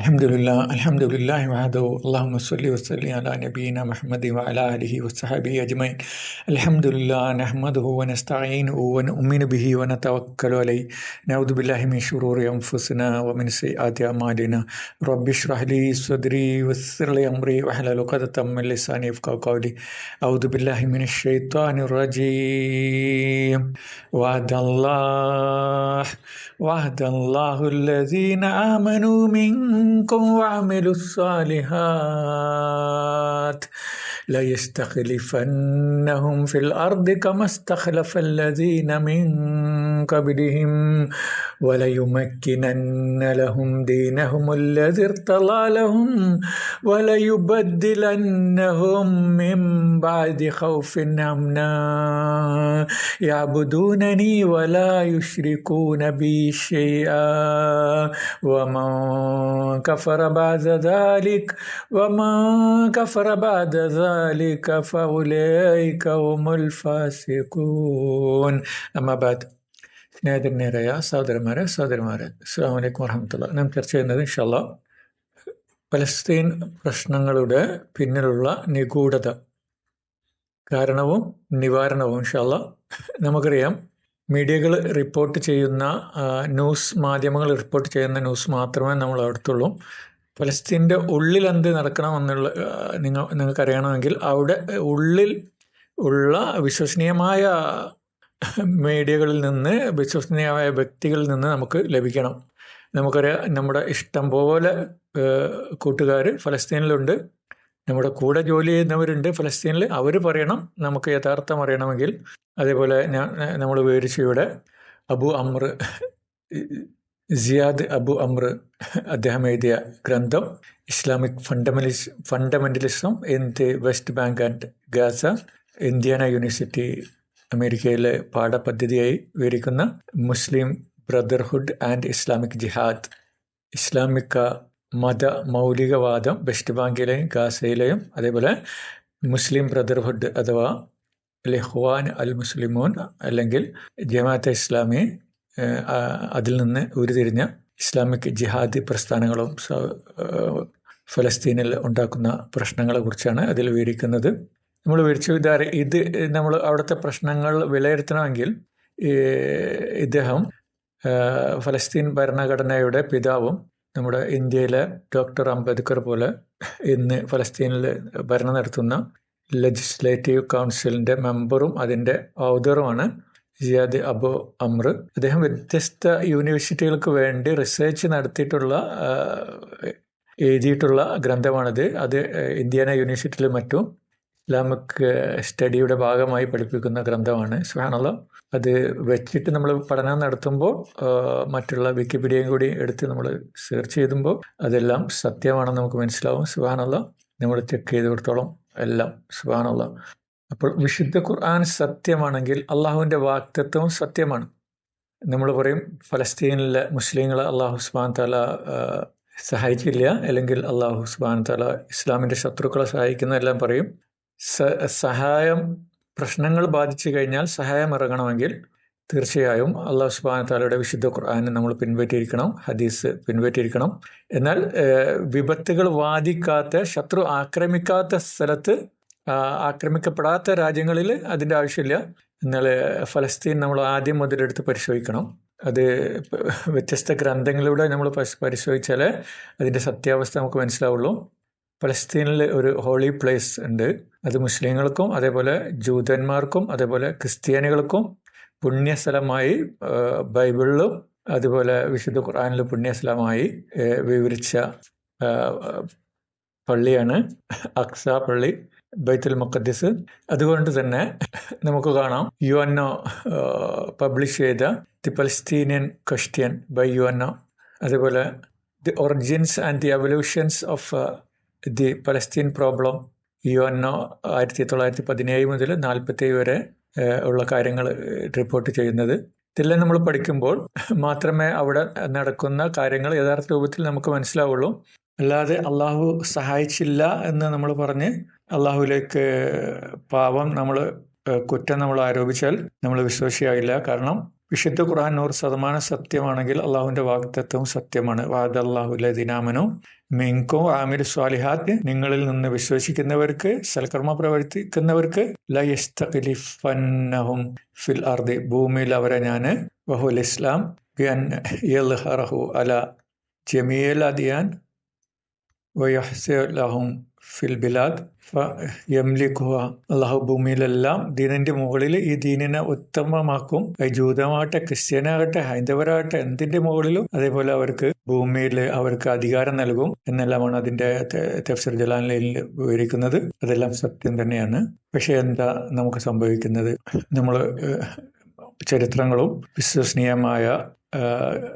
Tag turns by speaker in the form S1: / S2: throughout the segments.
S1: الحمد لله الحمد لله وحده. اللهم صل وسلم على نبينا محمد وعلى آله وصحبه أجمعين. الحمد لله نحمده ونستعينه ونؤمن به ونتوكل عليه. نعوذ بالله من شرور أنفسنا ومن سيئات أعمالنا. رب اشرح لي صدري ويسر لي أمري واحلل عقدة من لساني يفقهوا قولي. أعوذ بالله من الشيطان الرجيم. وعد الله وعد الله الذين آمنوا منكم منكم وعملوا الصالحات. ليستخلفنهم في الأرض كما استخلف الذين من قبلهم وليمكنن لهم دينهم الذي ارتضى لهم وليبدلنهم من بعد خوف أمنا. يعبدونني ولا يشركون بي شيئا. ومن كفر بعد ذلك ومن كفر بعد ذلك فأولئك هم الفاسقون أما بعد സ്നേഹധന്യരായ സഹോദരന്മാരെ സഹോദരന്മാരെ അസ്സാം വലൈക്കും വർഹമത്തുള്ള നാം ചർച്ച ചെയ്യുന്നത് ഇൻഷല്ല പലസ്തീൻ പ്രശ്നങ്ങളുടെ പിന്നിലുള്ള നിഗൂഢത കാരണവും നിവാരണവും ഇൻഷല്ല നമുക്കറിയാം മീഡിയകൾ റിപ്പോർട്ട് ചെയ്യുന്ന ന്യൂസ് മാധ്യമങ്ങൾ റിപ്പോർട്ട് ചെയ്യുന്ന ന്യൂസ് മാത്രമേ നമ്മൾ അടുത്തുള്ളൂ ഫലസ്തീന്റെ ഉള്ളിൽ എന്ത് നടക്കണമെന്നുള്ള നിങ്ങൾ നിങ്ങൾക്കറിയണമെങ്കിൽ അവിടെ ഉള്ളിൽ ഉള്ള വിശ്വസനീയമായ മീഡിയകളിൽ നിന്ന് വിശ്വസനീയമായ വ്യക്തികളിൽ നിന്ന് നമുക്ക് ലഭിക്കണം. നമുക്കറിയാം നമ്മുടെ ഇഷ്ടം പോലെ കൂട്ടുകാർ ഫലസ്തീനിലുണ്ട്. നമ്മുടെ കൂടെ ജോലി ചെയ്യുന്നവരുണ്ട് ഫലസ്തീനിൽ. അവർ പറയണം നമുക്ക് യഥാർത്ഥം അറിയണമെങ്കിൽ. അതേപോലെ ഞാൻ നമ്മൾ വിവരിച്ചു ഇവിടെ അബു അമ്ര സിയാദ് അബു അമ്ര അദ്ദേഹം എഴുതിയ ഗ്രന്ഥം Islamic fundamentalis fundamentalism in the West Bank and Gaza Indiana University അമേരിക്കയിലെ പാഠപദ്ധതിയായി വിവരിക്കുന്ന Muslim Brotherhood and Islamic Jihad. ഇസ്ലാമിക മത മൗലികവാദം വെസ്റ്റ് ബാങ്കിലെയും ഗാസയിലെയും അതേപോലെ മുസ്ലിം ബ്രദർഹുഡ് അഥവാ ലെഹ്വാൻ അൽ മുസ്ലിമോൻ അല്ലെങ്കിൽ ജമാഅത്തെ ഇസ്ലാമി അതിൽ നിന്ന് ഉരുതിരിഞ്ഞ ഇസ്ലാമിക് ജിഹാദി പ്രസ്ഥാനങ്ങളും ഫലസ്തീനിൽ ഉണ്ടാക്കുന്ന പ്രശ്നങ്ങളെ കുറിച്ചാണ് അതിൽ വിവരിക്കുന്നത്. നമ്മൾ വിവരിച്ചു ഇതാരെ ഇത് നമ്മൾ അവിടുത്തെ പ്രശ്നങ്ങൾ വിലയിരുത്തണമെങ്കിൽ ഇദ്ദേഹം ഫലസ്തീൻ ഭരണഘടനയുടെ പിതാവും നമ്മുടെ ഇന്ത്യയിലെ ഡോക്ടർ അംബേദ്കർ പോലെ ഇന്ന് ഫലസ്തീനിൽ ഭരണം നടത്തുന്ന ലെജിസ്ലേറ്റീവ് കൗൺസിലിന്റെ മെമ്പറും അതിന്റെ ഔദറുമാണ് ജിയാദ് അബു അമ്ര. അദ്ദേഹം വ്യത്യസ്ത യൂണിവേഴ്സിറ്റികൾക്ക് വേണ്ടി റിസർച്ച് നടത്തിയിട്ടുള്ള എഴുതിയിട്ടുള്ള ഗ്രന്ഥമാണിത്. അത് ഇന്ത്യാന യൂണിവേഴ്സിറ്റിയിലും മറ്റും ഇസ്ലാമിക് സ്റ്റഡിയുടെ ഭാഗമായി പഠിപ്പിക്കുന്ന ഗ്രന്ഥമാണ്. സുഹാനുള്ള അത് വെച്ചിട്ട് നമ്മൾ പഠനം നടത്തുമ്പോൾ മറ്റുള്ള വിക്കിപീഡിയയും കൂടി എടുത്ത് നമ്മൾ സെർച്ച് ചെയ്തുമ്പോൾ അതെല്ലാം സത്യമാണെന്ന് നമുക്ക് മനസ്സിലാവും. സുഹാനുള്ള നമ്മൾ ചെക്ക് ചെയ്ത് കൊടുത്തോളം എല്ലാം. സുഹാനുള്ള അപ്പോൾ വിശുദ്ധ ഖുർആൻ സത്യമാണെങ്കിൽ അള്ളാഹുവിന്റെ വാക്തത്വവും സത്യമാണ്. നമ്മൾ പറയും ഫലസ്തീനിലെ മുസ്ലിങ്ങളെ അള്ളാഹു സുബാൻ തല സഹായിച്ചില്ല. അല്ലെങ്കിൽ അള്ളാഹു സുബാൻ തല ഇസ്ലാമിന്റെ ശത്രുക്കളെ സഹായിക്കുന്നതെല്ലാം പറയും. സഹായം പ്രശ്നങ്ങൾ ബാധിച്ചു കഴിഞ്ഞാൽ സഹായം ഇറങ്ങണമെങ്കിൽ തീർച്ചയായും അള്ളാഹു സുബാന താലയുടെ വിശുദ്ധ ഖുർആാനെ നമ്മൾ പിൻപറ്റിയിരിക്കണം ഹദീസ് പിൻപറ്റിയിരിക്കണം. എന്നാൽ വിപത്തുകൾ വാദിക്കാത്ത ശത്രു ആക്രമിക്കാത്ത സ്ഥലത്ത് ആക്രമിക്കപ്പെടാത്ത രാജ്യങ്ങളിൽ അതിന്റെ ആവശ്യമില്ല. എന്നാൽ ഫലസ്തീൻ നമ്മൾ ആദ്യം മുതലെടുത്ത് പരിശോധിക്കണം. അത് വ്യത്യസ്ത ഗ്രന്ഥങ്ങളിലൂടെ നമ്മൾ പരിശോധിച്ചാൽ അതിന്റെ സത്യാവസ്ഥ നമുക്ക് മനസ്സിലാവുള്ളൂ. ഫലസ്തീനിൽ ഒരു ഹോളി പ്ലേസ് ഉണ്ട്. അത് മുസ്ലിങ്ങൾക്കും അതേപോലെ ജൂതന്മാർക്കും അതേപോലെ ക്രിസ്ത്യാനികൾക്കും പുണ്യസ്ഥലമായി ബൈബിളിലും അതുപോലെ വിശുദ്ധ ഖുർആാനിലും പുണ്യസ്ഥലമായി വിവരിച്ച പള്ളിയാണ്. അക്സ പള്ളി. ബൈത്തുൽ മുഖദ്ദിസ്. അതുകൊണ്ട് തന്നെ നമുക്ക് കാണാം. യു എൻ ഒ പബ്ലിഷ് ചെയ്ത the Palestinian question by U N O അതുപോലെ the origins and the evolutions of the Palestine problem U N O ആയിരത്തി തൊള്ളായിരത്തി പതിനേഴ് മുതൽ നാൽപ്പത്തേഴ് വരെ ഉള്ള കാര്യങ്ങൾ റിപ്പോർട്ട് ചെയ്യുന്നത്. ഇതെല്ലാം നമ്മൾ പഠിക്കുമ്പോൾ മാത്രമേ അവിടെ നടക്കുന്ന കാര്യങ്ങൾ യഥാർത്ഥ രൂപത്തിൽ നമുക്ക് മനസ്സിലാവുള്ളൂ. അല്ലാതെ അള്ളാഹു സഹായിച്ചില്ല എന്ന് നമ്മൾ പറഞ്ഞ് അള്ളാഹുവിലേക്ക് പാവം നമ്മൾ കുറ്റം നമ്മൾ ആരോപിച്ചാൽ നമ്മൾ വിശ്വസിയാകില്ല കാരണം വിശുദ്ധ ഖുർആൻ നൂറ് ശതമാനം സത്യമാണെങ്കിൽ അള്ളാഹുവിന്റെ വാഗ്ദത്വം സത്യമാണ്. വാദ അള്ളാഹുല ദിനാമനോ മിങ്കോ ആമിർ സ്വാലിഹാത്ത്. നിങ്ങളിൽ നിന്ന് വിശ്വസിക്കുന്നവർക്ക് സൽക്കർമ്മ പ്രവർത്തിക്കുന്നവർക്ക് ഫിൽ അർദി. ഭൂമിയിൽ അവരെ ഞാൻ വഹുൽ ഇസ്ലാം അല. ജമിയൽ അദിയാൻ വയഹ്സലഹും ഫിൽ ബിലാദ് അള്ളാഹു ഭൂമിയിലെല്ലാം ദീനിന്റെ മുകളിൽ ഈ ദീനിനെ ഉത്തമമാക്കും. ജൂതമാകട്ടെ ക്രിസ്ത്യനാകട്ടെ ഹൈന്ദവരാകട്ടെ എന്തിന്റെ മുകളിലും അതേപോലെ അവർക്ക് ഭൂമിയിൽ അവർക്ക് അധികാരം നൽകും എന്നെല്ലാമാണ് അതിന്റെ തെഫ്സർ ജലാലിൽ വിവരിക്കുന്നത്. അതെല്ലാം സത്യം തന്നെയാണ്. പക്ഷെ എന്താ നമുക്ക് സംഭവിക്കുന്നത്? നമ്മൾ ചരിത്രങ്ങളും വിശ്വസനീയമായ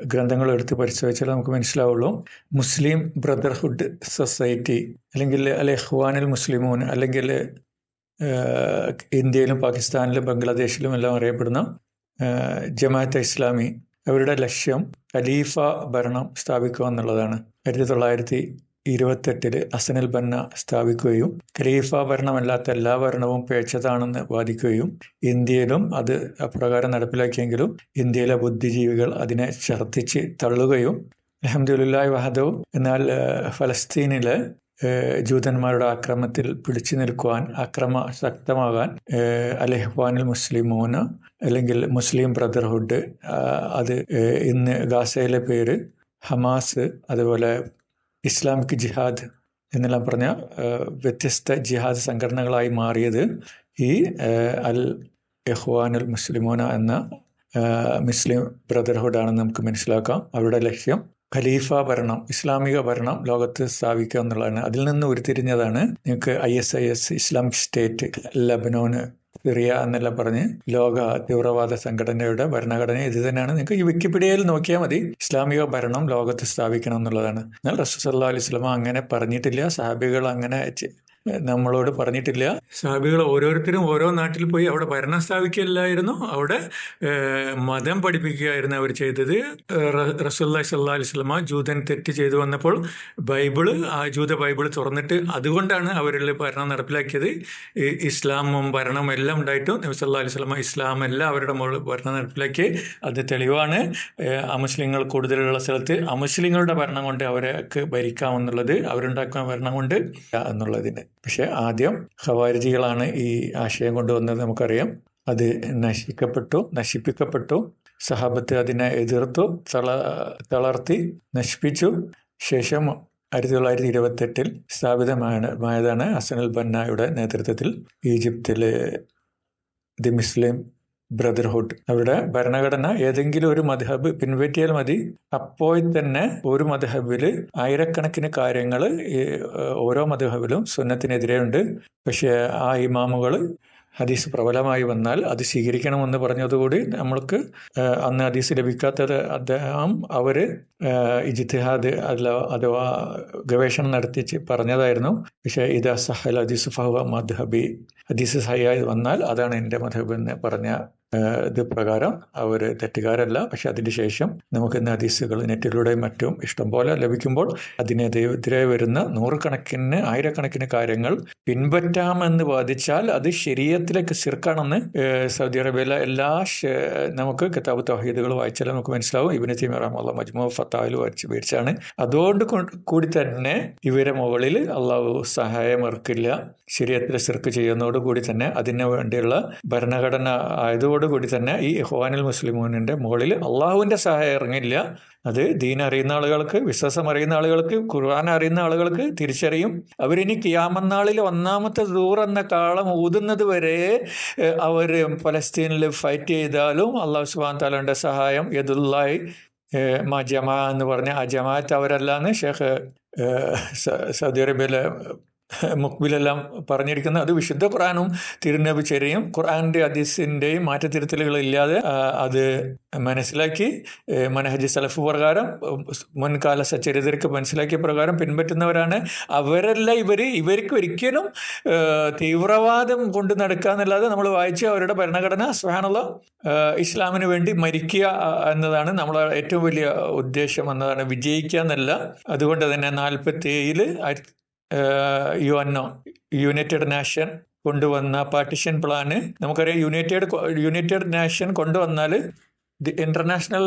S1: ഗ്രന്ഥങ്ങൾ എടുത്ത് പരിശോധിച്ചാൽ നമുക്ക് മനസ്സിലാവുള്ളൂ. മുസ്ലിം ബ്രദർഹുഡ് സൊസൈറ്റി അല്ലെങ്കിൽ അല്ലെ ഹുവാനിൽ മുസ്ലിമോൻ അല്ലെങ്കിൽ ഇന്ത്യയിലും പാകിസ്ഥാനിലും ബംഗ്ലാദേശിലും എല്ലാം അറിയപ്പെടുന്ന ജമാഅത്ത് ഇസ്ലാമി. അവരുടെ ലക്ഷ്യം ഖലീഫ ഭരണം സ്ഥാപിക്കുക എന്നുള്ളതാണ്. ആയിരത്തി തൊള്ളായിരത്തി ഇരുപത്തെട്ടിൽ അസനൽ ബന്ന സ്ഥാപിക്കുകയും ഖലീഫ ഭരണമല്ലാത്ത എല്ലാ ഭരണവും പേച്ചതാണെന്ന് വാദിക്കുകയും ഇന്ത്യയിലും അത് അപ്രകാരം നടപ്പിലാക്കിയെങ്കിലും ഇന്ത്യയിലെ ബുദ്ധിജീവികൾ അതിനെ ഛർദ്ദിച്ച് തള്ളുകയും അഹമ്മദുല്ലാഹി വഹദവും എന്നാൽ ഫലസ്തീനിലെ ജൂതന്മാരുടെ ആക്രമത്തിൽ പിടിച്ചു നിൽക്കുവാൻ അക്രമ ശക്തമാകാൻ അലഹ്വാനിൽ മുസ്ലിമോന് അല്ലെങ്കിൽ മുസ്ലിം ബ്രദർഹുഡ് അത് ഇന്ന് ഗാസയിലെ പേര് ഹമാസ് അതുപോലെ ഇസ്ലാമിക് ജിഹാദ് എന്നെല്ലാം പറഞ്ഞ വ്യത്യസ്ത ജിഹാദ് സംഘടനകളായി മാറിയത് ഈ അൽ എഹ്വാനുൽ മുസ്ലിമോന എന്ന മുസ്ലിം ബ്രദർഹുഡ് ആണെന്ന് നമുക്ക് മനസ്സിലാക്കാം. അവരുടെ ലക്ഷ്യം ഖലീഫ ഭരണം ഇസ്ലാമിക ഭരണം ലോകത്ത് സ്ഥാപിക്കുക എന്നുള്ളതാണ്. അതിൽ നിന്ന് ഉരുത്തിരിഞ്ഞതാണ് നിങ്ങൾക്ക് I S I S Islamic State ലബനോന് Syria എന്നെല്ലാം പറഞ്ഞ് ലോക തീവ്രവാദ സംഘടനയുടെ ഭരണഘടന ഇത് തന്നെയാണ്. നിങ്ങൾക്ക് ഈ വിക്കിപീഡിയയിൽ നോക്കിയാൽ മതി. ഇസ്ലാമിക ഭരണം ലോകത്ത് സ്ഥാപിക്കണം എന്നുള്ളതാണ്. എന്നാൽ റസൂസല്ലാ അലൈഹി സ്വലമ അങ്ങനെ പറഞ്ഞിട്ടില്ല. സഹാബികൾ അങ്ങനെ നമ്മളോട് പറഞ്ഞിട്ടില്ല. സാബികൾ ഓരോരുത്തരും ഓരോ നാട്ടിൽ പോയി അവിടെ ഭരണം സ്ഥാപിക്കില്ലായിരുന്നു അവിടെ മതം പഠിപ്പിക്കുകയായിരുന്നു അവർ ചെയ്തത്. റസുല്ലാ സല്ലാ അലൈഹി സ്വലമ ജൂതൻ തെറ്റ് ചെയ്തു വന്നപ്പോൾ ബൈബിൾ ആ ജൂത ബൈബിൾ തുറന്നിട്ട് അതുകൊണ്ടാണ് അവരിൽ ഭരണം നടപ്പിലാക്കിയത്. ഇസ്ലാമും ഭരണം എല്ലാം ഉണ്ടായിട്ടും നബി സല്ലാ അലൈഹി സ്വലമ ഇസ്ലാം എല്ലാം അവരുടെ മുകളിൽ ഭരണം നടപ്പിലാക്കി. അത് തെളിവാണ് അമുസ്ലിങ്ങൾ കൂടുതലുള്ള സ്ഥലത്ത് അമുസ്ലിങ്ങളുടെ ഭരണം കൊണ്ട് അവർക്ക് ഭരിക്കാമെന്നുള്ളത് അവരുണ്ടാക്കുന്ന ഭരണം കൊണ്ട് എന്നുള്ളതിന്. പക്ഷെ ആദ്യം ഖവാരിജികളാണ് ഈ ആശയം കൊണ്ടുവന്നത് നമുക്കറിയാം. അത് നശിക്കപ്പെട്ടു നശിപ്പിക്കപ്പെട്ടു. സഹാബത്ത് അതിനെ എതിർത്തു തള തളർത്തി നശിപ്പിച്ചു. ശേഷം ആയിരത്തി തൊള്ളായിരത്തി ഇരുപത്തെട്ടിൽ സ്ഥാപിതമായതാണ് ഹസനുൽ ബന്നായുടെ നേതൃത്വത്തിൽ ഈജിപ്തിലെ ദി മുസ്ലിം ബ്രദർഹുഡ് അവിടെ ഭരണഘടന ഏതെങ്കിലും ഒരു മധബ് പിൻപറ്റിയാൽ മതി. അപ്പോൾ തന്നെ ഒരു മധബിൽ ആയിരക്കണക്കിന് കാര്യങ്ങൾ ഓരോ മധബിലും സുന്നത്തിനെതിരെ ഉണ്ട് പക്ഷേ ആ ഇമാമുകൾ ഹദീസ് പ്രബലമായി വന്നാൽ അത് സ്വീകരിക്കണമെന്ന് പറഞ്ഞതുകൂടി നമ്മൾക്ക് അന്ന് ഹദീസ് ലഭിക്കാത്തത് അദ്ദേഹം അവർ ഇജിത്തിഹാദ് അല്ല അഥവാ ഗവേഷണം നടത്തിച്ച് പറഞ്ഞതായിരുന്നു. പക്ഷേ ഇത് സഹൽ ഹദീസ് ഫഹ മദ്ഹബി. ഹദീസ് സഹിയായി വന്നാൽ അതാണ് എന്റെ മധബ് എന്ന് പറഞ്ഞ ഇത് പ്രകാരം അവർ തെറ്റുകാരല്ല. പക്ഷെ അതിന് ശേഷം നമുക്ക് ഇന്ന് ഹദീസുകൾ നെറ്റിലൂടെയും മറ്റും ഇഷ്ടംപോലെ ലഭിക്കുമ്പോൾ അതിനെതിരെ വരുന്ന നൂറുകണക്കിന് ആയിരക്കണക്കിന് കാര്യങ്ങൾ പിൻപറ്റാമെന്ന് വാദിച്ചാൽ അത് ശരീരത്തിലേക്ക് സിർക്കാണെന്ന് സൗദി അറേബ്യയിലെ എല്ലാ നമുക്ക് കിതാബ് തൗഹീദുകൾ വായിച്ചാൽ നമുക്ക് മനസ്സിലാവും. ഇബിന് തീമറാമുള്ള മജ്മു ഫത്താവിൽ വായിച്ച് മേടിച്ചാണ് അതുകൊണ്ട് കൂടി തന്നെ ഇവരെ മുകളിൽ അള്ളാഹു സഹായം ഇറക്കില്ല ശരീരത്തിലെ സിർക്ക് ചെയ്യുന്നതോടുകൂടി തന്നെ അതിനു വേണ്ടിയുള്ള ഭരണഘടന ആയതോട് കൂടി തന്നെ ഈ ഇഹ്വാനുൽ മുസ്ലിമൂനിന്റെ മുകളിൽ അള്ളാഹുവിന്റെ സഹായം ഇറങ്ങില്ല. അത് ദീൻ അറിയുന്ന ആളുകൾക്ക് വിശ്വാസം അറിയുന്ന ആളുകൾക്ക് ഖുർആൻ അറിയുന്ന ആളുകൾക്ക് തിരിച്ചറിയും. അവരിനി കിയാമന്നാളിൽ ഒന്നാമത്തെ ദൂർ എന്ന കാളം ഊതുന്നത് വരെ അവർ പലസ്തീനിൽ ഫൈറ്റ് ചെയ്താലും അള്ളാഹു സുബാൻ താലയുടെ സഹായം യദുല്ലായി മാ ജമാ എന്ന് പറഞ്ഞ ആ ജമാഅത്ത് അവരല്ലാന്ന് ഷേഖ് സൗദി അറേബ്യയിലെ മുക്ബിലെല്ലാം പറഞ്ഞിരിക്കുന്നത് അത് വിശുദ്ധ ഖുറാനും തിരുനബി ചെറിയും ഖുറാന്റെ മാറ്റത്തിരുത്തലുകൾ മാറ്റത്തിരുത്തലുകളില്ലാതെ അത് മനസ്സിലാക്കി മനഹജ് സലഫ് പ്രകാരം മുൻകാല സച്ചരിതർക്ക് മനസ്സിലാക്കിയ പ്രകാരം പിൻപറ്റുന്നവരാണ്. അവരല്ല ഇവർ ഇവർക്ക് ഒരിക്കലും തീവ്രവാദം കൊണ്ട് നടക്കുക എന്നല്ലാതെ നമ്മൾ വായിച്ച അവരുടെ ഭരണഘടന സ്വഹാനുള്ള ഇസ്ലാമിന് വേണ്ടി മരിക്കുക എന്നതാണ് നമ്മളെ ഏറ്റവും വലിയ ഉദ്ദേശം എന്നതാണ് വിജയിക്കുക എന്നല്ല. അതുകൊണ്ട് തന്നെ നാൽപ്പത്തി ഏഴിൽ U N O United Nation കൊണ്ടുവന്ന പാർട്ടിഷൻ പ്ലാന്. നമുക്കറിയാം യുണൈറ്റഡ് യുണൈറ്റഡ് നാഷൻ കൊണ്ടുവന്നാൽ the International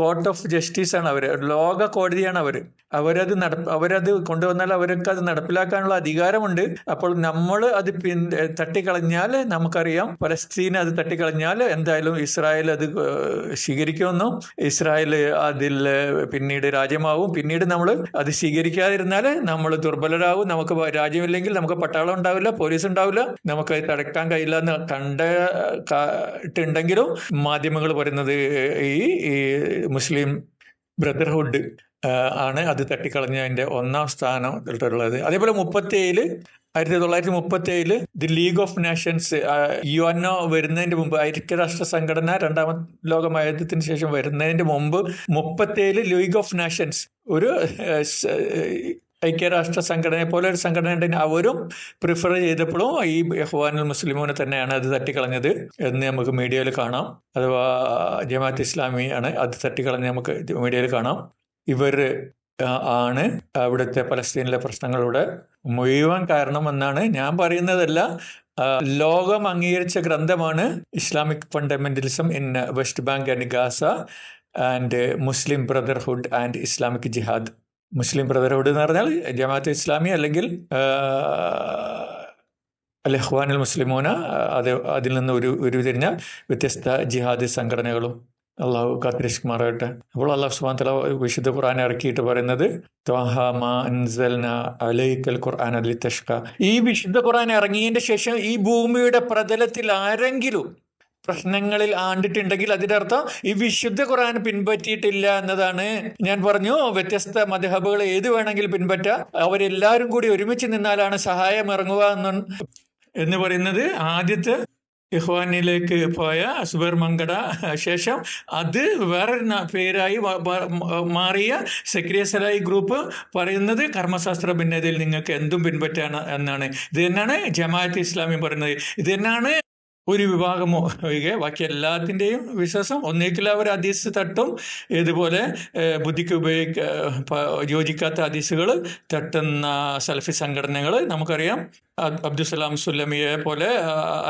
S1: Court of Justice ആണ് അവർ ലോക കോടതിയാണ് അവർ അവരത് നട അവരത് കൊണ്ടുവന്നാൽ അവർക്ക് അത് നടപ്പിലാക്കാനുള്ള അധികാരമുണ്ട്. അപ്പോൾ നമ്മൾ അത് പിൻ തട്ടിക്കളഞ്ഞാൽ നമുക്കറിയാം പലസ്തീൻ അത് തട്ടിക്കളഞ്ഞാൽ എന്തായാലും ഇസ്രായേൽ അത് സ്വീകരിക്കുമെന്നും ഇസ്രായേൽ അതിൽ പിന്നീട് രാജ്യമാവും. പിന്നീട് നമ്മൾ അത് സ്വീകരിക്കാതിരുന്നാൽ നമ്മൾ ദുർബലരാകും നമുക്ക് രാജ്യമില്ലെങ്കിൽ നമുക്ക് പട്ടാളം ഉണ്ടാവില്ല പോലീസ് ഉണ്ടാവില്ല. നമുക്ക് അത് തടക്കാൻ കഴിയില്ല എന്ന് കണ്ടിട്ടുണ്ടെങ്കിലും മാധ്യമങ്ങൾ പറയുന്നത് ഈ ഈ മുസ്ലിം ബ്രദർഹുഡ് ആണ് അത് തട്ടിക്കളഞ്ഞതിന്റെ ഒന്നാം സ്ഥാനത്തുള്ളത് അതേപോലെ മുപ്പത്തി ഏഴിൽ ആയിരത്തി തൊള്ളായിരത്തി മുപ്പത്തി ഏഴിൽ the League of Nations U N O വരുന്നതിന്റെ മുമ്പ് ഐക്യരാഷ്ട്ര സംഘടന രണ്ടാമത് ലോകമഹായുദ്ധത്തിന് ശേഷം വരുന്നതിന്റെ മുമ്പ് മുപ്പത്തി ഏഴിൽ ലീഗ് ഓഫ് നേഷൻസ് ഒരു ഐക്യരാഷ്ട്ര സംഘടനയെ പോലെ ഒരു സംഘടന ഉണ്ടെങ്കിൽ അവരും പ്രിഫർ ചെയ്തപ്പോഴും ഈ ഇഹ്വാനുൽ മുസ്ലിമോനെ തന്നെയാണ് അത് തട്ടിക്കളഞ്ഞത് എന്ന് നമുക്ക് മീഡിയയിൽ കാണാം. അഥവാ ജമാഅത്ത് ഇസ്ലാമി ആണ് അത് തട്ടിക്കളഞ്ഞ് നമുക്ക് മീഡിയയിൽ കാണാം. ഇവർ ആണ് അവിടുത്തെ പലസ്തീനിലെ പ്രശ്നങ്ങളുടെ മുഴുവൻ കാരണമെന്നാണ് ഞാൻ പറയുന്നതല്ല. ലോകം അംഗീകരിച്ച ഗ്രന്ഥമാണ് Islamic fundamentalism in West Bank and Gaza and Muslim Brotherhood and Islamic Jihad. Muslim Brotherhood എന്ന് പറഞ്ഞാൽ ജമാഅത്ത് ഇസ്ലാമി അല്ലെങ്കിൽ അൽ മുസ്ലിമോന അത് അതിൽ നിന്ന് ഒരു ഉരുതിരിഞ്ഞ വ്യത്യസ്ത ജിഹാദി സംഘടനകളും അള്ളാഹു കാത്തിരിക്കുമാറാകട്ടെ അപ്പോൾ അള്ളാഹു സുബാൻ തല വിശുദ്ധ ഖുർആൻ ഇറക്കിയിട്ട് പറയുന്നത് ഈ വിശുദ്ധ ഖുർആൻ ഇറങ്ങിയതിന്റെ ശേഷം ഈ ഭൂമിയുടെ പ്രതലത്തിൽ ആരെങ്കിലും പ്രശ്നങ്ങളിൽ ആണ്ടിട്ടുണ്ടെങ്കിൽ അതിന്റെ അർത്ഥം ഈ വിശുദ്ധ ഖുറാൻ പിൻപറ്റിയിട്ടില്ല എന്നതാണ്. ഞാൻ പറഞ്ഞു വ്യത്യസ്ത മതഹബുകൾ ഏത് വേണമെങ്കിലും പിൻപറ്റാം. അവരെല്ലാവരും കൂടി ഒരുമിച്ച് നിന്നാലാണ് സഹായം ഇറങ്ങുക എന്ന് എന്ന് പറയുന്നത് ആദ്യത്തെ ഇഹ്വാനിലേക്ക് പോയ സുബർ മങ്കട ശേഷം അത് വേറൊരു പേരായി മാറിയ സെക്രിയസലായി ഗ്രൂപ്പ് പറയുന്നത് കർമ്മശാസ്ത്ര ഭിന്നതയിൽ നിങ്ങൾക്ക് എന്തും പിൻപറ്റാണ് എന്നാണ്. ഇത് തന്നെയാണ് ജമാഅത്ത് ഇസ്ലാമി പറയുന്നത്. ഇത് തന്നെയാണ് ഒരു വിഭാഗം ഒഴികെ ബാക്കി എല്ലാത്തിന്റെയും വിശ്വാസം ഒന്നിക്കിൽ അവർ ഹദീസ് തട്ടും. ഇതുപോലെ ബുദ്ധിക്ക് ഉപയോഗിക്ക യോജിക്കാത്ത ഹദീസുകൾ തട്ടുന്ന സെൽഫി സംഘടനകൾ. നമുക്കറിയാം അബ് അബ്ദുസലാം സുല്ലമിയെ പോലെ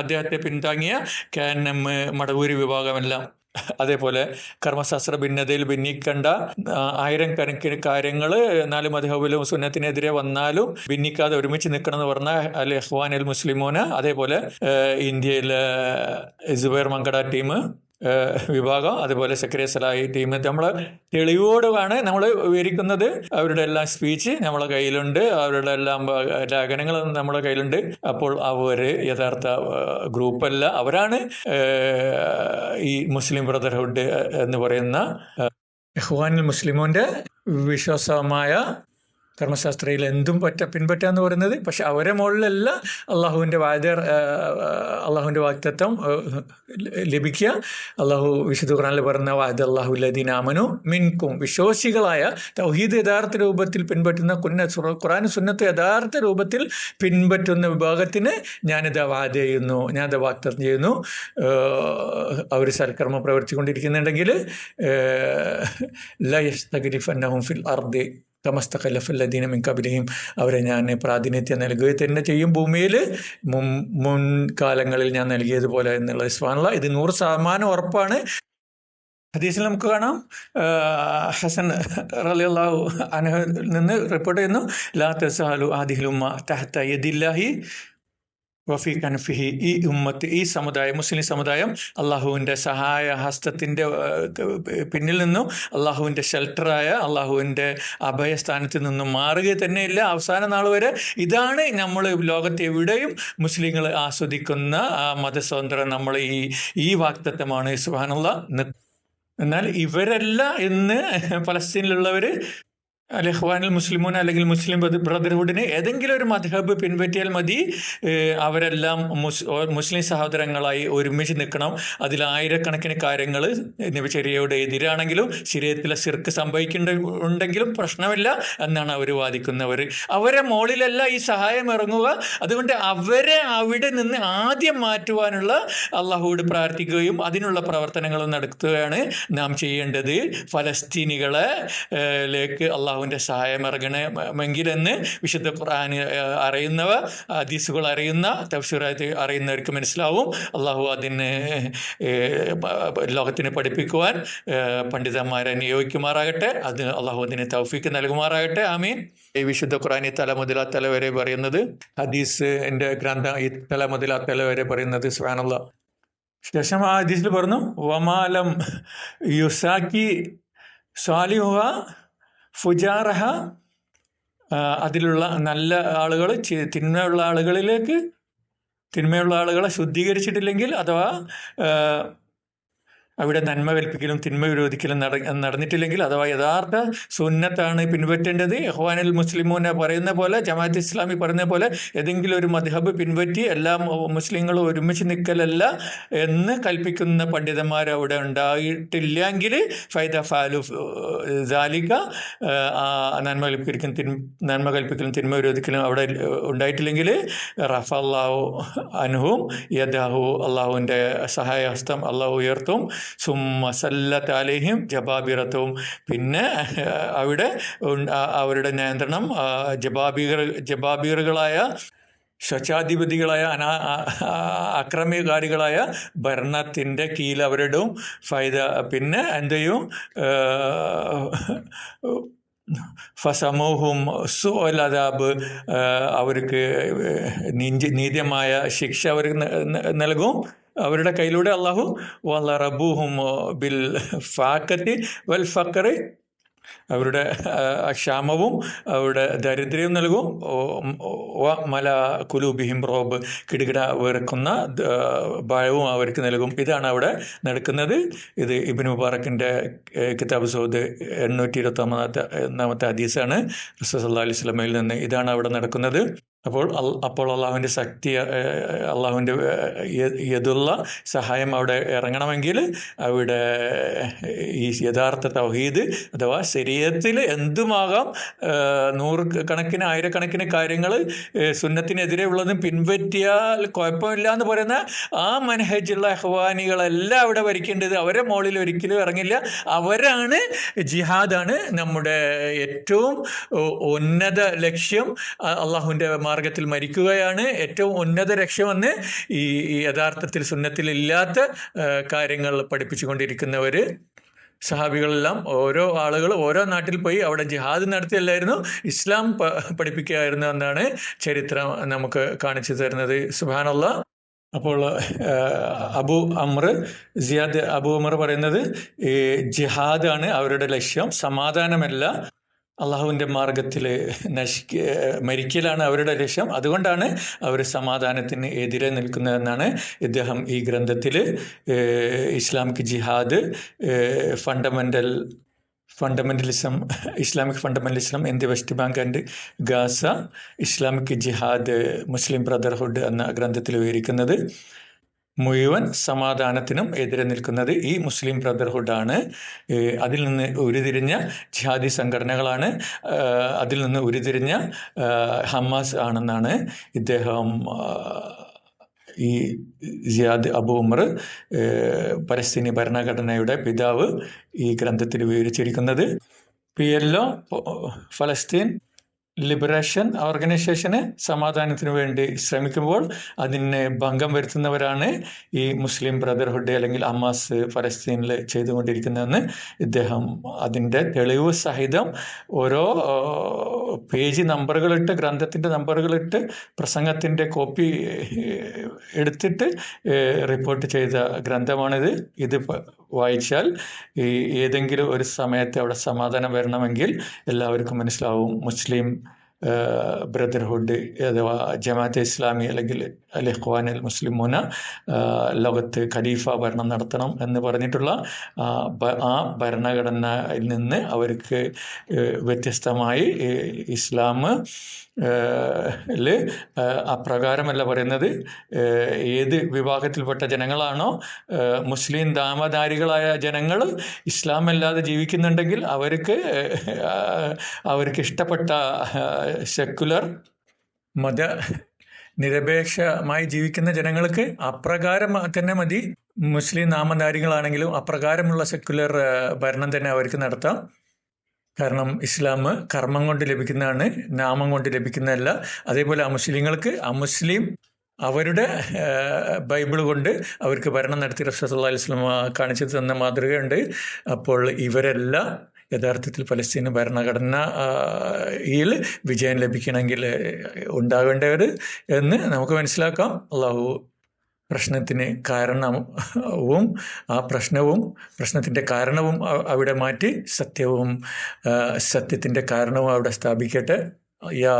S1: അദ്ദേഹത്തെ പിന്താങ്ങിയ കെ എൻ എം മടവൂരി വിഭാഗമെല്ലാം. അതേപോലെ കർമ്മശാസ്ത്ര ഭിന്നതയിൽ ഭിന്നിക്കേണ്ട ആയിരം കണക്കിന് കാര്യങ്ങൾ നാല് മധുഹബിലും സുന്നത്തിനെതിരെ വന്നാലും ഭിന്നിക്കാതെ ഒരുമിച്ച് നിൽക്കണം എന്ന് പറഞ്ഞ അൽ ഇഖ്വാൻ അൽ മുസ്ലിമോന് അതേപോലെ ഇന്ത്യയിലെ ജുബൈർ മങ്കട ടീം വിഭാഗം അതുപോലെ സെക്രട്ടറി സലായി ടീം നമ്മൾ തെളിവോടുമാണ് നമ്മൾ വിവരിക്കുന്നത്. അവരുടെ എല്ലാം സ്പീച്ച് നമ്മളെ കയ്യിലുണ്ട്. അവരുടെ എല്ലാം ലേഖനങ്ങളും നമ്മുടെ കയ്യിലുണ്ട്. അപ്പോൾ അവർ യഥാർത്ഥ ഗ്രൂപ്പല്ല. അവരാണ് ഈ മുസ്ലിം ബ്രദർഹുഡ് എന്ന് പറയുന്ന ഇഹ്വാനുൽ മുസ്ലിമോന്റെ വിശ്വാസമായ കർമ്മശാസ്ത്രയിൽ എന്തും പറ്റ പിൻപറ്റാന്ന് പറയുന്നത്. പക്ഷെ അവരെ മുകളിലല്ല അള്ളാഹുവിന്റെ വാദ്യ അള്ളാഹുവിന്റെ വാക്തത്വം ലഭിക്കുക. അള്ളാഹു വിശുദ്ധ ഖുറാനിൽ പറഞ്ഞ വാദ അള്ളാഹു ലദീൻ അമനു മിൻകും. വിശ്വാസികളായ തൗഹീദ് യഥാർത്ഥ രൂപത്തിൽ പിൻപറ്റുന്ന കുന്ന ഖുറാൻ സുന്നത്ത് യഥാർത്ഥ രൂപത്തിൽ പിൻപറ്റുന്ന വിഭാഗത്തിന് ഞാനിത് വാദ ചെയ്യുന്നു. ഞാനിത് വാക്തം ചെയ്യുന്നു. അവർ സൽക്കർമ്മം പ്രവർത്തിക്കൊണ്ടിരിക്കുന്നുണ്ടെങ്കിൽ ലയസ്തഗരിഫന്നഹും ഫിൽ അർദി. കമസ്തഖലഫല്ലദീന മിൻ കബിലഹിം അവരെ ഞാൻ പ്രാതിനിധ്യം നൽകുക തന്നെ ചെയ്യും. ഭൂമിയിൽ മുൻ മുൻകാലങ്ങളിൽ ഞാൻ നൽകിയതുപോലെ എന്നുള്ള ഇസ്വാനുള്ള. ഇത് നൂറ് ശതമാനം ഉറപ്പാണ്. ഹദീസിൽ നമുക്ക് കാണാം. ഹസൻ റളിയല്ലാഹു അൻഹുവിൽ നിന്ന് റിപ്പോർട്ട് ചെയ്യുന്നു. ലാ തസാലു ആദിഹിലുമ്മ തഹത്ത യദില്ലാഹി വഫി ഈ ഉമ്മത്ത് ഈ സമുദായം മുസ്ലിം സമുദായം അള്ളാഹുവിന്റെ സഹായ ഹസ്തത്തിന്റെ പിന്നിൽ നിന്നും അള്ളാഹുവിന്റെ ഷെൽട്ടറായ അള്ളാഹുവിന്റെ അഭയസ്ഥാനത്ത് നിന്നും മാറുക തന്നെയില്ല. അവസാന നാൾ വരെ ഇതാണ് നമ്മൾ ലോകത്തെവിടെയും മുസ്ലിങ്ങൾ ആസ്വദിക്കുന്ന ആ മതസ്വാതന്ത്ര്യം നമ്മൾ ഈ ഈ വാക്തത്വമാണ് സുഹാനുള്ള എന്നാൽ ഇവരല്ല എന്ന് പലസ്തീനിലുള്ളവർ അലഹ്വാനിൽ മുസ്ലിമൂൻ അല്ലെങ്കിൽ മുസ്ലിം ബ്രദർഹുഡിന് ഏതെങ്കിലും ഒരു മധബ് പിൻപറ്റിയാൽ മതി. അവരെല്ലാം മുസ്ലിം സഹോദരങ്ങളായി ഒരുമിച്ച് നിൽക്കണം. അതിൽ ആയിരക്കണക്കിന് കാര്യങ്ങൾ നബിചര്യയുടെ എതിരാണെങ്കിലും ശരീരത്തിലെ സിർക്ക് സംഭവിക്കേണ്ട ഉണ്ടെങ്കിലും പ്രശ്നമില്ല എന്നാണ് അവർ വാദിക്കുന്നവർ. അവരെ മോളിലല്ല ഈ സഹായം ഇറങ്ങുക. അതുകൊണ്ട് അവരെ അവിടെ നിന്ന് ആദ്യം മാറ്റുവാനുള്ള അള്ളാഹുവോട് പ്രാർത്ഥിക്കുകയും അതിനുള്ള പ്രവർത്തനങ്ങൾ നടത്തുകയാണ് നാം ചെയ്യേണ്ടത്. ഫലസ്തീനികളെ ലേക്ക് അള്ളാഹു അള്ളാഹുവിന്റെ സഹായം ഇറങ്ങണമെങ്കിലെന്ന് വിശുദ്ധ ഖുർആൻ അറിയുന്നവ ഹദീസുകൾ അറിയുന്ന തഫ്സീറായിട്ട് അറിയുന്നവർക്ക് മനസ്സിലാവും. അള്ളാഹു അതിന് ലോകത്തിന് പഠിപ്പിക്കുവാൻ പണ്ഡിതന്മാരെ നിയോഗിക്കുമാറാകട്ടെ അത് അള്ളാഹു അതിന് തൗഫീക്ക് നൽകുമാറാകട്ടെ. ആമീൻ. ഈ വിശുദ്ധ ഖുറാനി തല മുതൽ തല വരെ പറയുന്നത് ഹദീസ് എന്റെ ഗ്രന്ഥ ഈ തല മുതൽ തല വരെ പറയുന്നത് സുഹാനുള്ള ശേഷം ആ ഹദീസിൽ പറഞ്ഞു വമാലം യുസാക്കി സ്വാലിഹുഹ ഫുജാറഹ അതിലുള്ള നല്ല ആളുകൾ തിന്മയുള്ള ആളുകളിലേക്ക് തിന്മയുള്ള ആളുകളെ ശുദ്ധീകരിച്ചിട്ടില്ലെങ്കിൽ അഥവാ അവിടെ നന്മ കൽപ്പിക്കലും തിന്മ വിരോധിക്കലും നട നടന്നിട്ടില്ലെങ്കിൽ അഥവാ യഥാർത്ഥ സുന്നത്താണ് പിൻപറ്റേണ്ടത്. യഹ്വാനുൽ മുസ്ലിമൂനെ പറയുന്ന പോലെ ജമാഅത്ത് ഇസ്ലാമി പറയുന്ന പോലെ ഏതെങ്കിലും ഒരു മദ്ഹബ് പിൻപറ്റി എല്ലാ മുസ്ലിങ്ങളും ഒരുമിച്ച് നിൽക്കലല്ല എന്ന് കൽപ്പിക്കുന്ന പണ്ഡിതന്മാർ അവിടെ ഉണ്ടായിട്ടില്ലെങ്കിൽ ഫൈദ ഫാലു ജാലിക നന്മ കൽപ്പിക്കലും തിന്മ നന്മ കൽപ്പിക്കലും തിന്മ വിരോധിക്കലും അവിടെ ഉണ്ടായിട്ടില്ലെങ്കിൽ റഫ അള്ളാഹു അനുഹും യദാഹു അള്ളാഹുവിന്റെ സഹായഹസ്തം അള്ളാഹു ഉയർത്തും. സുമ്മ സല്ലത്ത് അലേഹിം പിന്നെ അവിടെ അവരുടെ നിയന്ത്രണം ജബാബീർ ജബാബീറുകളായ സ്വച്ഛാധിപതികളായ അനാ അക്രമികാരികളായ ഭരണത്തിന്റെ കീഴിൽ അവരിടും. ഫൈദ പിന്നെ എന്ത് ചെയ്യും ഫസമൂഹും സുഅലാബ് അവർക്ക് നീഞ്ചി നീതിയമായ ശിക്ഷ അവർക്ക് നൽകും. അവരുടെ കയ്യിലൂടെ അള്ളാഹു വല്ല റബുഹും ബിൽ ഫാക്കത്തി വൽ ഫക്കറി അവരുടെ ക്ഷാമവും അവരുടെ ദരിദ്രവും നൽകും. മല കുലൂബിഹിം റോബ് കിടുകിട വിറക്കുന്ന ഭയവും അവർക്ക് നൽകും. ഇതാണ് അവിടെ നടക്കുന്നത്. ഇത് ഇബിൻ മുബാറക്കിന്റെ കിതാബ് സൗദ് എണ്ണൂറ്റി ഇരുപത്തി ഒന്നാമത്തെ ഒന്നാമത്തെ ഹദീസാണ്. റസൂൽ അലൈഹി സ്വലമയിൽ നിന്ന് ഇതാണ് അവിടെ നടക്കുന്നത്. അപ്പോൾ അപ്പോൾ അള്ളാഹുവിന്റെ ശക്തി അള്ളാഹുവിന്റെ എതുള്ള സഹായം അവിടെ ഇറങ്ങണമെങ്കിൽ അവിടെ ഈ യഥാർത്ഥ തൗഹീദ് അഥവാ ശരീരത്തിൽ എന്തുമാകാം നൂറ് കണക്കിന് ആയിരക്കണക്കിന് കാര്യങ്ങൾ സുന്നത്തിനെതിരെ ഉള്ളതും പിൻപറ്റിയാൽ കുഴപ്പമില്ല എന്ന് പറയുന്ന ആ മനഹജുള്ള അഹ്വാനികളെല്ലാം അവിടെ ഭരിക്കേണ്ടത് അവരെ മുകളിൽ ഒരിക്കലും ഇറങ്ങില്ല. അവരാണ് ജിഹാദാണ് നമ്മുടെ ഏറ്റവും ഉന്നത ലക്ഷ്യം. അള്ളാഹുവിന്റെ മാർഗത്തിൽ മരിക്കുകയാണ് ഏറ്റവും ഉന്നത ലക്ഷ്യമെന്ന് ഈ യഥാർത്ഥത്തിൽ ആ, കാര്യങ്ങൾ പഠിപ്പിച്ചുകൊണ്ടിരിക്കുന്നവർ സഹാബികളെല്ലാം ഓരോ ആളുകൾ ഓരോ നാട്ടിൽ പോയി അവിടെ ജിഹാദ് നടത്തിയല്ലായിരുന്നു ഇസ്ലാം പഠിപ്പിക്കുകയായിരുന്നു എന്നാണ് ചരിത്രം നമുക്ക് കാണിച്ചു തരുന്നത്. സുബാനുള്ള അപ്പോൾ അബു അമർ ജിയാദ് അബു അമർ പറയുന്നത് ജിഹാദാണ് അവരുടെ ലക്ഷ്യം സമാധാനമല്ല അള്ളാഹുവിന്റെ മാർഗത്തിൽ നശിക്ക മരിക്കലാണ് അവരുടെ ലക്ഷ്യം. അതുകൊണ്ടാണ് അവർ സമാധാനത്തിന് എതിരെ നിൽക്കുന്നതെന്നാണ് ഇദ്ദേഹം ഈ ഗ്രന്ഥത്തിൽ Islamic Jihad fundamental fundamentalism Islamic fundamentalism the West Bank and Gaza Islamic Jihad Muslim Brotherhood എന്ന ഗ്രന്ഥത്തിൽ വിവരിക്കുന്നത്. മുഴുവൻ സമാധാനത്തിനും എതിരെ നിൽക്കുന്നത് ഈ മുസ്ലിം ബ്രദർഹുഡാണ്. അതിൽ നിന്ന് ഉരുതിരിഞ്ഞ ജിഹാദി സംഘടനകളാണ്. അതിൽ നിന്ന് ഉരുതിരിഞ്ഞ ഹമാസ് ആണെന്നാണ് ഇദ്ദേഹം ഈ ജിയാദ് അബു ഉമർ പലസ്തീനി ഭരണഘടനയുടെ പിതാവ് ഈ ഗ്രന്ഥത്തിൽ വിവരിച്ചിരിക്കുന്നത്. പി എൽ ഒ ഫലസ്തീൻ ലിബറേഷൻ ഓർഗനൈസേഷന് സമാധാനത്തിന് വേണ്ടി ശ്രമിക്കുമ്പോൾ അതിന് ഭംഗം വരുത്തുന്നവരാണ് ഈ മുസ്ലിം ബ്രദർഹുഡ് അല്ലെങ്കിൽ അമാസ് ഫലസ്തീനിൽ ചെയ്തുകൊണ്ടിരിക്കുന്നതെന്ന് ഇദ്ദേഹം അതിന്റെ തെളിവ് സഹിതം ഓരോ പേജ് നമ്പറുകളിട്ട് ഗ്രന്ഥത്തിന്റെ നമ്പറുകളിട്ട് പ്രസംഗത്തിന്റെ കോപ്പി എടുത്തിട്ട് റിപ്പോർട്ട് ചെയ്ത ഗ്രന്ഥമാണിത്. ഇത് വായിച്ചാൽ ഈ ഏതെങ്കിലും ഒരു സമയത്ത് അവിടെ സമാധാനം വരണമെങ്കിൽ എല്ലാവർക്കും മനസ്സിലാവും. മുസ്ലിം ബ്രദർഹുഡ് അഥവാ ജമാഅത്തെ ഇസ്ലാമി അല്ലെങ്കിൽ അൽ ഇഖ്വാൻ അൽ മുസ്ലിമൂന ലോകത്ത് ഖലീഫ ഭരണം നടത്തണം എന്ന് പറഞ്ഞിട്ടുള്ള ആ, ഭരണഘടനയിൽ നിന്ന് അവർക്ക് വ്യത്യസ്തമായി ഇസ്ലാം അപ്രകാരമല്ല പറയുന്നത് ഏത് വിഭാഗത്തിൽപ്പെട്ട ജനങ്ങളാണോ മുസ്ലിം ദാമധാരികളായ ജനങ്ങൾ ഇസ്ലാം അല്ലാതെ ജീവിക്കുന്നുണ്ടെങ്കിൽ അവർക്ക് അവർക്ക് ഇഷ്ടപ്പെട്ട സെക്കുലർ മത നിരപേക്ഷമായി ജീവിക്കുന്ന ജനങ്ങൾക്ക് അപ്രകാരം തന്നെ മതി. മുസ്ലിം നാമധാരികളാണെങ്കിലും അപ്രകാരമുള്ള സെക്കുലർ ഭരണം തന്നെ അവർക്ക് നടത്താം. കാരണം ഇസ്ലാം കർമ്മം കൊണ്ട് ലഭിക്കുന്നതാണ് നാമം കൊണ്ട് ലഭിക്കുന്നതല്ല. അതേപോലെ അമുസ്ലിങ്ങൾക്ക് അമുസ്ലിം അവരുടെ ബൈബിൾ കൊണ്ട് അവർക്ക് ഭരണം നടത്തി റസൂൽ അലൈഹി സ്വലം കാണിച്ചു തന്ന മാതൃകയുണ്ട്. അപ്പോൾ ഇവരെല്ലാം യഥാർത്ഥത്തിൽ പലസ്തീൻ ഭരണഘടനയിൽ വിജയം ലഭിക്കണമെങ്കിൽ ഉണ്ടാകേണ്ടവർ എന്ന് നമുക്ക് മനസ്സിലാക്കാം. അള്ളാഹു പ്രശ്നത്തിന് കാരണവും ആ പ്രശ്നവും പ്രശ്നത്തിന്റെ കാരണവും അവിടെ മാറ്റി സത്യവും സത്യത്തിന്റെ കാരണവും അവിടെ സ്ഥാപിക്കട്ടെ. യാ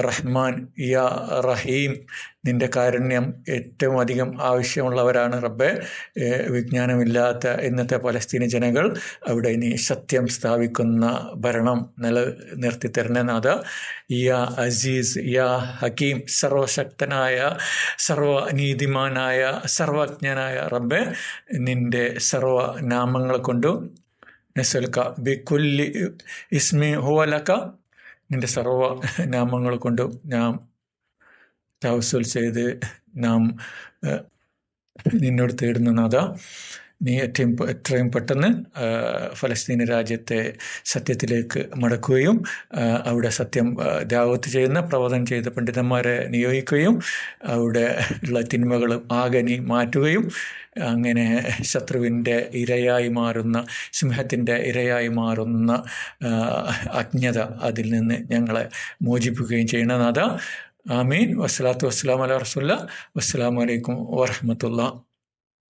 S1: റഹ്മാൻ യാ റഹീം നിന്റെ കാരുണ്യം ഏറ്റവും അധികം ആവശ്യമുള്ളവരാണ് റബ്ബെ. വിജ്ഞാനമില്ലാത്ത ഇന്നത്തെ പലസ്തീന ജനങ്ങൾ അവിടെ ഇനി സത്യം സ്ഥാപിക്കുന്ന ഭരണം നിലനിർത്തി തരണനാഥ യാ അസീസ് യാ ഹക്കീം സർവശക്തനായ സർവനീതിമാനായ സർവജ്ഞനായ റബ്ബെ നിന്റെ സർവ നാമങ്ങൾ കൊണ്ടും നസൽക്ക ബിക്കുല്ലി ഇസ്മി ഹുവലക്ക നിന്റെ സർവ നാമങ്ങൾ കൊണ്ടും നാം തവസുൽ ചെയ്ത് നാം നിന്നോട് തേടുന്ന നാഥ. നീ ഏറ്റവും എത്രയും പെട്ടെന്ന് ഫലസ്തീൻ രാജ്യത്തെ സത്യത്തിലേക്ക് മടക്കുകയും അവിടെ സത്യം ദാവത്ത് ചെയ്യുന്ന പ്രവചനം ചെയ്ത പണ്ഡിതന്മാരെ നിയോഗിക്കുകയും അവിടെ ഉള്ള തിന്മകൾ ആകെ നീ മാറ്റുകയും അങ്ങനെ ശത്രുവിന്റെ ഇരയായി മാറുന്ന സിംഹത്തിന്റെ ഇരയായി മാറുന്ന അജ്ഞത അതിൽ നിന്ന് ഞങ്ങളെ മോചിപ്പിക്കുകയും ചെയ്യണമെന്നാഥ ആമീൻ. വസ്സലാത്തു വസ്സലാം അല റസുല്ല വസ്സലാമു അലൈക്കും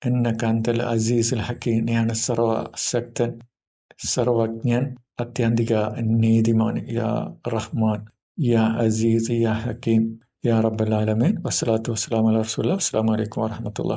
S1: വറഹമത്തുള്ള എന്നക അന്തൽ അസീസുൽ ഹക്കീം നീയാണ് സർവശക്തൻ സർവജ്ഞൻ അത്യന്തിക നീതിമാൻ യാ റഹ്മാൻ യാ അസീസ് യാ ഹക്കീം യാ റബ്ബൽ ആലമീൻ വസ്സലാത്തു വസ്സലാം അല റസുല്ല അസ്സാം വലൈക്കും വറഹമത്തുള്ള